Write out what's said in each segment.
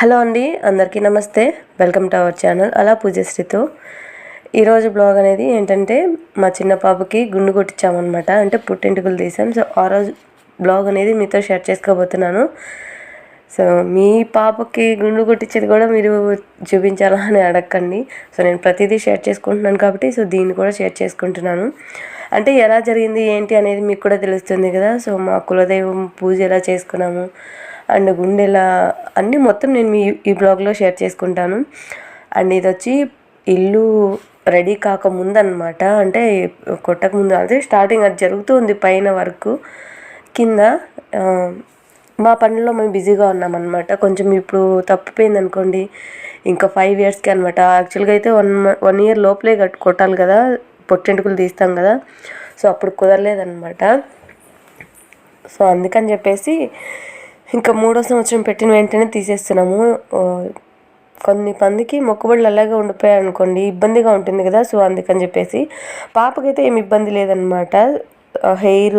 Hello అండి అందరికీ నమస్తే. వెల్కమ్ టు అవర్ ఛానల్ అలా పూజశ్రీతో. ఈరోజు బ్లాగ్ అనేది ఏంటంటే మా చిన్న పాపకి గుండు కొట్టించామన్నమాట. అంటే పుట్టింటికలు తీసాం. సో ఆ రోజు బ్లాగ్ అనేది మీతో షేర్ చేసుకోబోతున్నాను. సో మీ పాపకి గుండు కొట్టించేది కూడా మీరు చూపించాలా అని అడగండి సో నేను ప్రతిదీ షేర్ చేసుకుంటున్నాను కాబట్టి సో దీన్ని కూడా షేర్ చేసుకుంటున్నాను. అంటే ఎలా జరిగింది ఏంటి అనేది మీకు కూడా తెలుస్తుంది కదా. సో మా కులదైవం పూజ ఎలా చేసుకున్నాము అండ్ గుండెల అన్నీ మొత్తం నేను మీ ఈ బ్లాగ్లో షేర్ చేసుకుంటాను. అండ్ ఇది వచ్చి ఇల్లు రెడీ కాకముందు అనమాట అంటే కొట్టకముందు అంటే స్టార్టింగ్ అది జరుగుతుంది పైన వరకు కింద. మా పనుల్లో మేము బిజీగా ఉన్నామన్నమాట. కొంచెం ఇప్పుడు తప్పిపోయింది అనుకోండి ఇంకా ఫైవ్ ఇయర్స్కి అనమాట యాక్చువల్గా అయితే వన్ వన్ ఇయర్ లోపలే కట్టు కొట్టాలి కదా పొట్టెంటుకులు తీస్తాం కదా. సో అప్పుడు కుదరలేదన్నమాట. సో అందుకని చెప్పేసి ఇంకా మూడో సంవత్సరం పెట్టిన వెంటనే తీసేస్తున్నాము. కొన్ని పందికి మొక్కుబడులు అలాగే ఉండిపోయాయి అనుకోండి ఇబ్బందిగా ఉంటుంది కదా సో అందుకని చెప్పేసి పాపకైతే ఏమి ఇబ్బంది లేదనమాట హెయిర్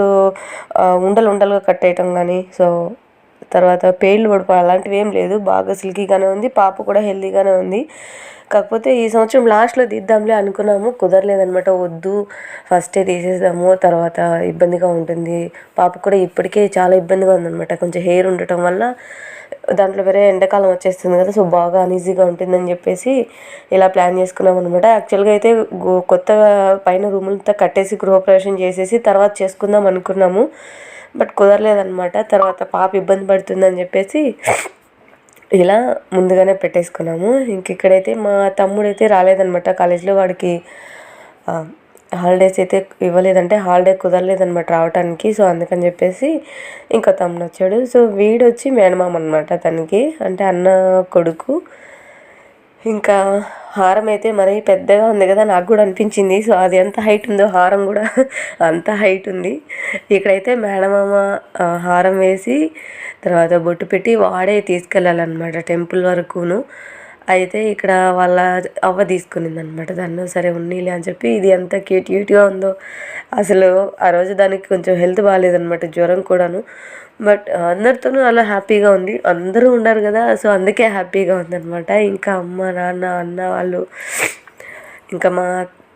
ఉండలు ఉండలుగా కట్టేయటం కానీ సో తర్వాత పేర్లు పడిపోవడం అలాంటివి ఏం లేదు. బాగా సిల్కీగానే ఉంది. పాప కూడా హెల్తీగానే ఉంది. కాకపోతే ఈ సంవత్సరం లాస్ట్లో తీద్దాంలే అనుకున్నాము. కుదరలేదనమాట వద్దు. ఫస్టే తీసేద్దాము. తర్వాత ఇబ్బందిగా ఉంటుంది. పాప కూడా ఇప్పటికే చాలా ఇబ్బందిగా ఉందనమాట కొంచెం హెయిర్ ఉండటం వల్ల దాంట్లో వేరే ఎండాకాలం వచ్చేస్తుంది కదా సో బాగా అన్ఈజీగా ఉంటుందని చెప్పేసి ఇలా ప్లాన్ చేసుకున్నాం అనమాట యాక్చువల్గా అయితే గో- కొత్తగా పైన రూములంతా కట్టేసి గృహప్రవేశం చేసేసి తర్వాత చేసుకుందాం అనుకున్నాము. బట్ కుదరలేదనమాట తర్వాత పాప ఇబ్బంది పడుతుందని చెప్పేసి ఇలా ముందుగానే పెట్టేసుకున్నాము. ఇంక ఇక్కడైతే మా తమ్ముడు అయితే రాలేదనమాట కాలేజ్లో వాడికి హాలిడేస్ అయితే ఇవ్వలేదంటే హాలిడే కుదరలేదనమాట రావటానికి. సో అందుకని చెప్పేసి ఇంకా తమ్ముడు వచ్చాడు. సో వీడు వచ్చి మేనమామ అనమాట తనకి. అంటే అన్న కొడుకు. ఇంకా హారం అయితే మరీ పెద్దగా ఉంది కదా నాకు కూడా అనిపించింది. సో అది ఎంత హైట్ ఉందో హారం కూడా అంత హైట్ ఉంది. ఇక్కడైతే మేడమామ హారం వేసి తర్వాత బొట్టు పెట్టి వాడే తీసుకెళ్ళాలన్నమాట టెంపుల్ వరకును. అయితే ఇక్కడ వాళ్ళ అవ్వ తీసుకునింది అనమాట దాన్ని సరే ఉన్నీలే అని చెప్పి ఇది ఎంత క్యూట్ క్యూట్గా ఉందో. అసలు ఆ రోజు దానికి కొంచెం హెల్త్ బాగాలేదనమాట జ్వరం కూడాను. బట్ అందరితోనూ అలా హ్యాపీగా ఉంది. అందరూ ఉన్నారు కదా సో అందుకే హ్యాపీగా ఉందనమాట ఇంకా అమ్మ నాన్న అన్న వాళ్ళు ఇంకా మా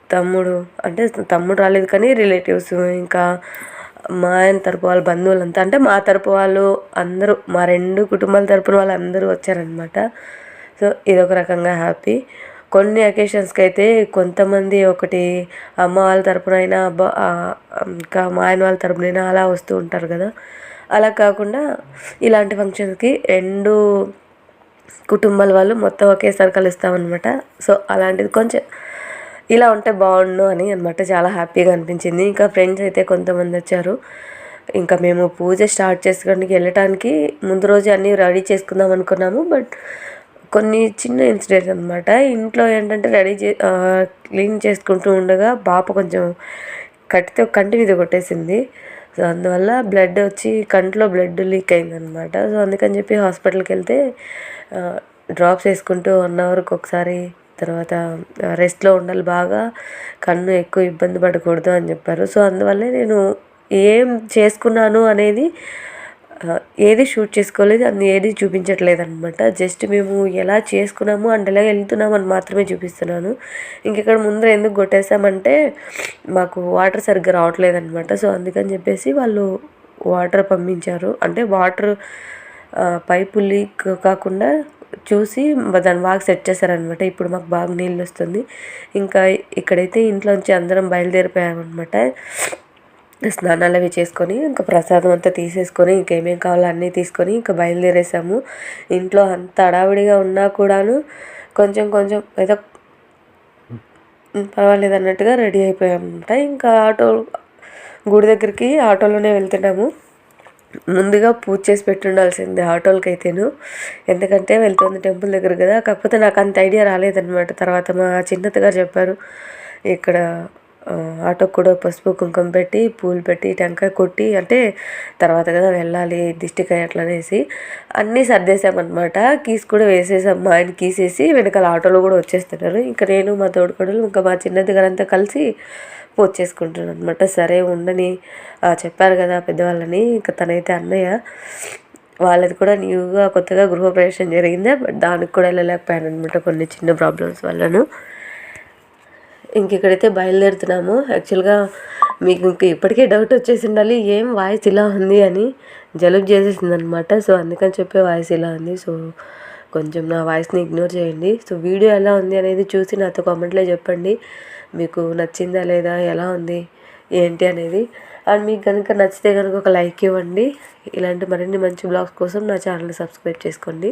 తమ్ముడు అంటే తమ్ముడు రాలేదు కానీ రిలేటివ్స్ ఇంకా మా ఆయన తరపు వాళ్ళ బంధువులంతా అంటే మా తరపు వాళ్ళు అందరూ మా రెండు కుటుంబాల తరపున వాళ్ళు అందరూ వచ్చారనమాట సో ఇదొక రకంగా హ్యాపీ. కొన్ని అకేషన్స్కి అయితే కొంతమంది ఒకటి అమ్మ వాళ్ళ తరపునైనా అయినా అబ్బా ఇంకా మా ఆయన వాళ్ళ తరపునైనా అలా వస్తూ ఉంటారు కదా. అలా కాకుండా ఇలాంటి ఫంక్షన్స్కి రెండు కుటుంబాల వాళ్ళు మొత్తం ఒకేసారి కలుస్తామన్నమాట. సో అలాంటిది కొంచెం ఇలా ఉంటే బాగుండు అని అనమాట చాలా హ్యాపీగా అనిపించింది. ఇంకా ఫ్రెండ్స్ అయితే కొంతమంది వచ్చారు. ఇంకా మేము పూజ స్టార్ట్ చేసుకోవడానికి వెళ్ళటానికి ముందు రోజు అన్నీ రెడీ చేసుకుందాం అనుకున్నాము. బట్ కొన్ని చిన్న ఇన్సిడెంట్స్ అనమాట ఇంట్లో ఏంటంటే రెడీ చే క్లీన్ చేసుకుంటూ ఉండగా పాప కొంచెం కట్టితే కంటి మీద కొట్టేసింది. సో అందువల్ల బ్లడ్ వచ్చి కంట్లో బ్లడ్ లీక్ అయిందనమాట సో అందుకని చెప్పి హాస్పిటల్కి వెళ్తే డ్రాప్స్ వేసుకుంటూ వన్ అవర్కి ఒకసారి తర్వాత రెస్ట్లో ఉండాలి బాగా కన్ను ఎక్కువ ఇబ్బంది పడకూడదు అని చెప్పారు. సో అందువల్లే నేను ఏం చేసుకున్నాను అనేది ఏది షూట్ చేసుకోలేదు అది ఏది చూపించట్లేదు అనమాట జస్ట్ మేము ఎలా చేసుకున్నాము అండ్ ఎలా వెళ్తున్నాము అని మాత్రమే చూపిస్తున్నాను. ఇంకెక్కడ ముందర ఎందుకు కొట్టేసామంటే మాకు వాటర్ సరిగ్గా రావట్లేదు అనమాట సో అందుకని చెప్పేసి వాళ్ళు వాటర్ పంపించారు. అంటే వాటర్ పైపు లీక్ కాకుండా చూసి దాన్ని బాగా సెట్ చేశారనమాట ఇప్పుడు మాకు బాగా నీళ్ళు వస్తుంది. ఇంకా ఇక్కడైతే ఇంట్లోంచి అందరం బయలుదేరిపోయామన్నమాట. స్నానాలు అవి చేసుకొని ఇంకా ప్రసాదం అంతా తీసేసుకొని ఇంకేమేం కావాలో అన్నీ తీసుకొని ఇంకా బయలుదేరేసాము. ఇంట్లో అంత హడావిడిగా ఉన్నా కూడాను కొంచెం కొంచెం ఏదో పర్వాలేదు అన్నట్టుగా రెడీ అయిపోయామంట. ఇంకా ఆటో గుడి దగ్గరికి ఆటోలోనే వెళ్తున్నాము. ముందుగా పూజ చేసి పెట్టుండాల్సింది ఆటోలకి అయితేను ఎందుకంటే వెళ్తుంది టెంపుల్ దగ్గర కదా. కాకపోతే నాకు అంత ఐడియా రాలేదన్నమాట. తర్వాత మా చిన్నతగారు చెప్పారు ఇక్కడ ఆటోకి కూడా పసుపు కుంకుమ పెట్టి పూలు పెట్టి టెంకాయ కొట్టి అంటే తర్వాత కదా వెళ్ళాలి దిష్టికాయ అట్లా అనేసి అన్నీ సర్దేశామన్నమాట. కీస్ కూడా వేసేసాం. మా ఆయన కీసేసి వెనకాల ఆటోలో కూడా వచ్చేస్తున్నారు. ఇంకా నేను మా తోడుకోడలు ఇంకా మా చిన్నది గారంతా కలిసి పూజ చేసుకుంటున్నాను అనమాట సరే ఉండని చెప్పారు కదా పెద్దవాళ్ళని ఇంకా తనైతే అన్నయ్య. వాళ్ళది కూడా న్యూగా కొత్తగా గృహప్రవేశం జరిగిందే. బట్ దానికి కూడా వెళ్ళలేకపోయాను అనమాట కొన్ని చిన్న ప్రాబ్లమ్స్ వల్లను. ఇంక ఇక్కడైతే బయలుదేరుతున్నాము యాక్చువల్గా మీకు ఇంక ఇప్పటికే డౌట్ వచ్చేసి ఉండాలి ఏం వాయిస్ ఇలా ఉంది అని జలుబు చేసేసింది అనమాట సో అందుకని చెప్పే వాయిస్ ఇలా ఉంది. సో కొంచెం నా వాయిస్ని ఇగ్నోర్ చేయండి. సో వీడియో ఎలా ఉంది అనేది చూసి నాతో కామెంట్లో చెప్పండి. మీకు నచ్చిందా లేదా ఎలా ఉంది ఏంటి అనేది. అండ్ మీకు కనుక నచ్చితే కనుక ఒక లైక్ ఇవ్వండి. ఇలాంటి మరిన్ని మంచి బ్లాగ్స్ కోసం నా ఛానల్ని సబ్స్క్రైబ్ చేసుకోండి.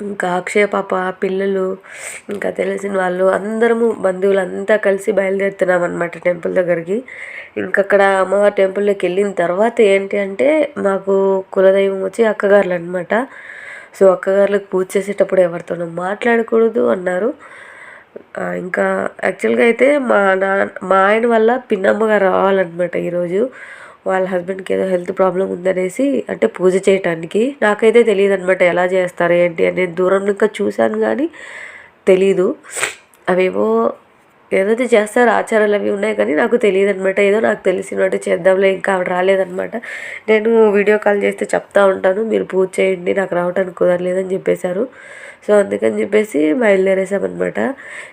ఇంకా అక్షయ పాప పిల్లలు ఇంకా తెలిసిన వాళ్ళు అందరము బంధువులు అంతా కలిసి బయలుదేరుతున్నాం అనమాట టెంపుల్ దగ్గరికి. ఇంకా అక్కడ అమ్మవారి టెంపుల్లోకి వెళ్ళిన తర్వాత ఏంటి అంటే మాకు కులదైవం వచ్చి అక్కగారులు అనమాట సో అక్కగారులకు పూజ చేసేటప్పుడు ఎవరితోనూ మాట్లాడకూడదు అన్నారు. ఇంకా యాక్చువల్గా అయితే మా నా మా ఆయన వల్ల పిన్నమ్మగారు రావాలన్నమాట ఈరోజు. వాళ్ళ హస్బెండ్కి ఏదో హెల్త్ ప్రాబ్లం ఉందనేసి అంటే పూజ చేయటానికి. నాకైతే తెలియదు అనమాట ఎలా చేస్తారు ఏంటి అని నేను దూరం ఇంకా చూశాను కానీ తెలీదు. అవేవో ఏదైతే చేస్తారో ఆచారాలు అవి ఉన్నాయి కానీ నాకు తెలియదు అనమాట ఏదో నాకు తెలిసినట్టు చేద్దాంలే ఇంకా ఆవిడ రాలేదనమాట నేను వీడియో కాల్ చేస్తే చెప్తా ఉంటాను మీరు పూజ చేయండి నాకు రావడానికి కుదరలేదని చెప్పేశారు. సో అందుకని చెప్పేసి బయలుదేరేసామన్నమాట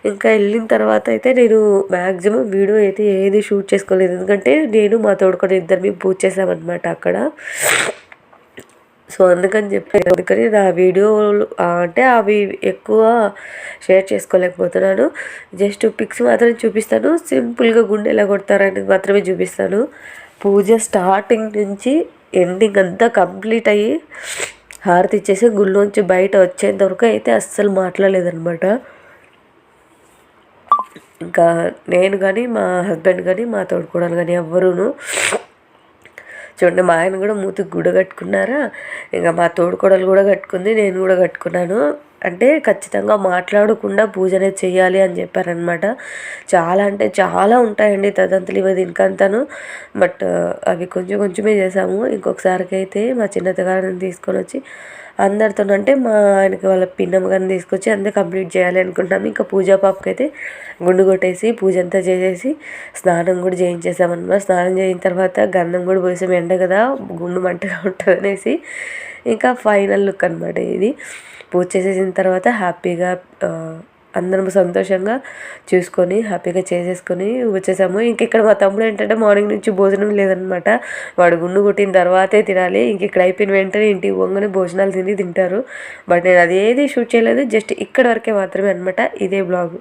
ఇంకా వెళ్ళిన తర్వాత అయితే నేను మ్యాక్సిమం వీడియో అయితే ఏది షూట్ చేసుకోలేదు. ఎందుకంటే నేను మా తోడుకొని ఇద్దరు మేము పూజ చేసామన్నమాట అక్కడ. సో అందుకని చెప్పి అందుకని నా వీడియోలు అంటే అవి ఎక్కువ షేర్ చేసుకోలేకపోతున్నాను. జస్ట్ పిక్స్ మాత్రం చూపిస్తాను. సింపుల్గా గుండె ఎలా కొడతారని మాత్రమే చూపిస్తాను. పూజ స్టార్టింగ్ నుంచి ఎండింగ్ అంతా కంప్లీట్ అయ్యి హారతి ఇచ్చేసి గుళ్ళోంచి బయట వచ్చేంత వరకు అయితే అస్సలు మాట్లాడలేదనమాట ఇంకా నేను కానీ మా హస్బెండ్ కానీ మా తోడుకోడలు కానీ ఎవ్వరూను చూడండి మా ఆయన కూడా మూతికి గుడ కట్టుకున్నారా? ఇంకా మా తోడుకోడలు కూడా కట్టుకుంది నేను కూడా కట్టుకున్నాను. అంటే ఖచ్చితంగా మాట్లాడకుండా పూజ అనేది చేయాలి అని చెప్పారనమాట చాలా అంటే చాలా ఉంటాయండి తదంతులు ఇవి దీనికంతాను బట్ అవి కొంచెం కొంచెమే చేసాము. ఇంకొకసారికి అయితే మా చిన్నతగారిని తీసుకొని వచ్చి అందరితో అంటే మా ఆయనకి వాళ్ళ పిన్నమ్మ గారిని తీసుకొచ్చి అంతే కంప్లీట్ చేయాలి అనుకుంటాము ఇంకా పూజా పాపకి అయితే గుండు కొట్టేసి పూజ అంతా చేసేసి స్నానం కూడా చేయించేసామన్నమాట. స్నానం చేయిన తర్వాత గంధం కూడా పోసాం ఎండ కదా గుండు మంటగా ఉంటుంది అనేసి ఇంకా ఫైనల్ లుక్ అనమాట ఇది. పూజ చేసేసిన తర్వాత హ్యాపీగా అందరం సంతోషంగా చూసుకొని హ్యాపీగా చేసేసుకొని వచ్చేసాము. ఇంక ఇక్కడ మా తమ్ముడు ఏంటంటే మార్నింగ్ నుంచి భోజనం లేదనమాట వాడు గుండు కొట్టిన తర్వాతే తినాలి. ఇంక ఇక్కడ అయిపోయిన వెంటనే ఇంటికి పోగానే భోజనాలు తిని తింటారు. బట్ నేను అదేది షూట్ చేయలేదు. జస్ట్ ఇక్కడ వరకే మాత్రమే అనమాట ఇదే బ్లాగ్.